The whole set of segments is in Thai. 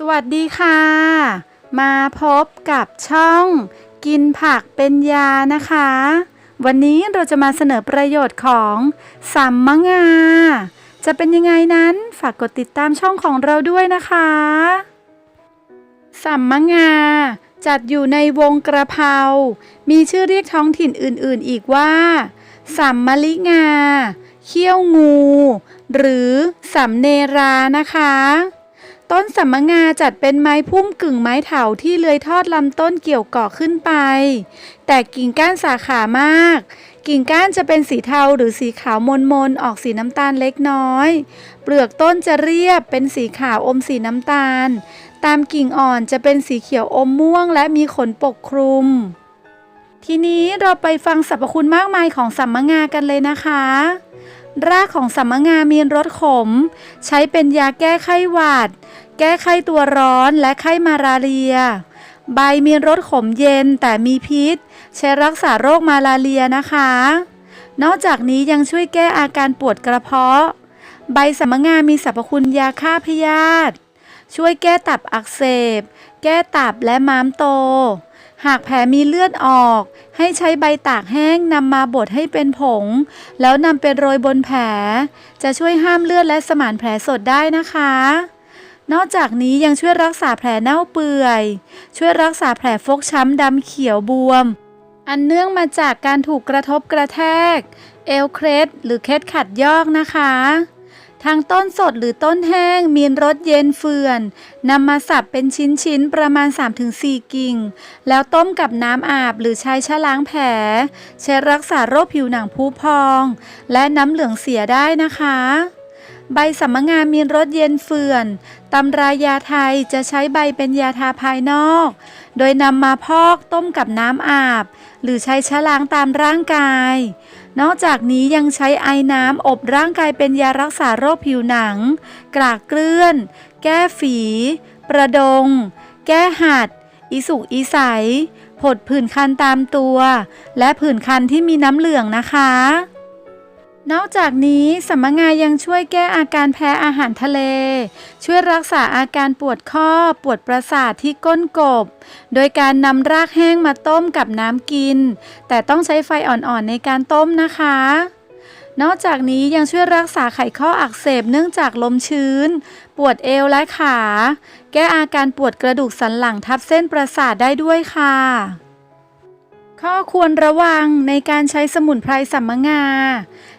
สวัสดีค่ะ มาพบกับช่องกินผักเป็นยานะคะ วันนี้เราจะมาเสนอประโยชน์ของสัมมะงา จะเป็นยังไงนั้นฝากกดติดตามช่องของเราด้วยนะคะสัมมะงา จัดอยู่ในวงกระเพรามีชื่อเรียกท้องถิ่นอื่นๆอีกว่าสัมมะลิงา เขี้ยวงู หรือสัมเนรานะคะ ต้นสัมมงาจัดเป็นไม้พุ่มกึ่งไม้เถาที่เลื้อยทอดลำต้นเกี่ยวเกาะขึ้นไป แต่กิ่งก้านสาขามาก กิ่งก้านจะเป็นสีเทาหรือสีขาวมนมนออกสีน้ำตาลเล็กน้อย เปลือกต้นจะเรียบเป็นสีขาวอมสีน้ำตาล ตามกิ่งอ่อนจะเป็นสีเขียวอมม่วงและมีขนปกคลุม ทีนี้เราไปฟังสรรพคุณมากมายของสัมมงากันเลยนะคะ รากของสัมมงามีรสขม ใช้เป็นยาแก้ไข้หวัด แก้ไข้ตัวร้อนและไข้มาลาเรีย ใบมีรสขมเย็นแต่มีพิษ ใช้รักษาโรคมาลาเรียนะคะ นอกจากนี้ยังช่วยแก้อาการปวดกระเพาะ ใบสัมมงามีสรรพคุณยาฆ่าพยาธิช่วยแก้ตับอักเสบ แก้ตับและม้ามโต หากแผลมีเลือดออก ให้ใช้ใบตากแห้งนำมาบดให้เป็นผง แล้วนำไปโรยบนแผล จะช่วยห้ามเลือดและสมานแผลสดได้นะคะ นอกจากนี้ยังช่วยรักษาแผลเน่าเปื่อย ช่วยรักษาแผลฟกช้ำดำเขียวบวม อันเนื่องมาจากการถูกกระทบกระแทก เอวเคล็ดหรือเคล็ดขัดยอกนะคะ ทางต้นสดหรือต้นแห้งมีรสเย็นเฟื่อนนำมาสับเป็นชิ้นๆ ประมาณ 3-4 กิ่ง แล้วต้มกับน้ำอาบหรือใช้ชะล้างแผล ใช้รักษาโรคผิวหนังผุพอง และน้ำเหลืองเสียได้นะคะ ใบสัมมะงามีรสเย็นเฟื่อน ตำรายาไทยจะใช้ใบเป็นยาทาภายนอก โดยนำมาพอกต้มกับน้ำอาบ หรือใช้ชะล้างตามร่างกาย นอกจากนี้ยังใช้ไอ้น้ำอบร่างกายเป็นยารักษาโรคผิวหนัง กรากเกลื่อน แก้ฝี ประดง แก้หัด อิสุกอิใสผดผื่นคันตามตัว และผื่นคันที่มีน้ำเหลืองนะคะ นอกจากนี้สัมมะงายังช่วยแก้อาการแพ้อาหารทะเล ช่วยรักษาอาการปวดข้อปวดประสาทที่ก้นกบ โดยการนำรากแห้งมาต้มกับน้ำกิน แต่ต้องใช้ไฟอ่อนๆในการต้มนะคะ นอกจากนี้ยังช่วยรักษาไขข้ออักเสบเนื่องจากลมชื้น ปวดเอวและขา แก้อาการปวดกระดูกสันหลังทับเส้นประสาทได้ด้วยค่ะข้อควรระวังในการใช้สมุนไพรสัมมงา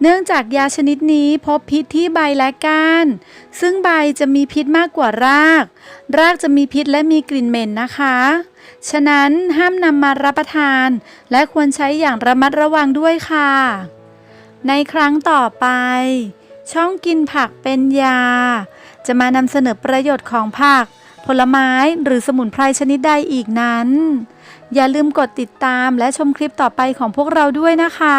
เนื่องจากยาชนิดนี้พบพิษที่ใบและก้าน ซึ่งใบจะมีพิษมากกว่าราก รากจะมีพิษและมีกลิ่นเหม็นนะคะ ฉะนั้นห้ามนำมารับประทาน และควรใช้อย่างระมัดระวังด้วยค่ะ ในครั้งต่อไป ช่องกินผักเป็นยา จะมานำเสนอประโยชน์ของผัก ผลไม้หรือสมุนไพรชนิดใดอีกนั้น อย่าลืมกดติดตามและชมคลิปต่อไปของพวกเราด้วยนะคะ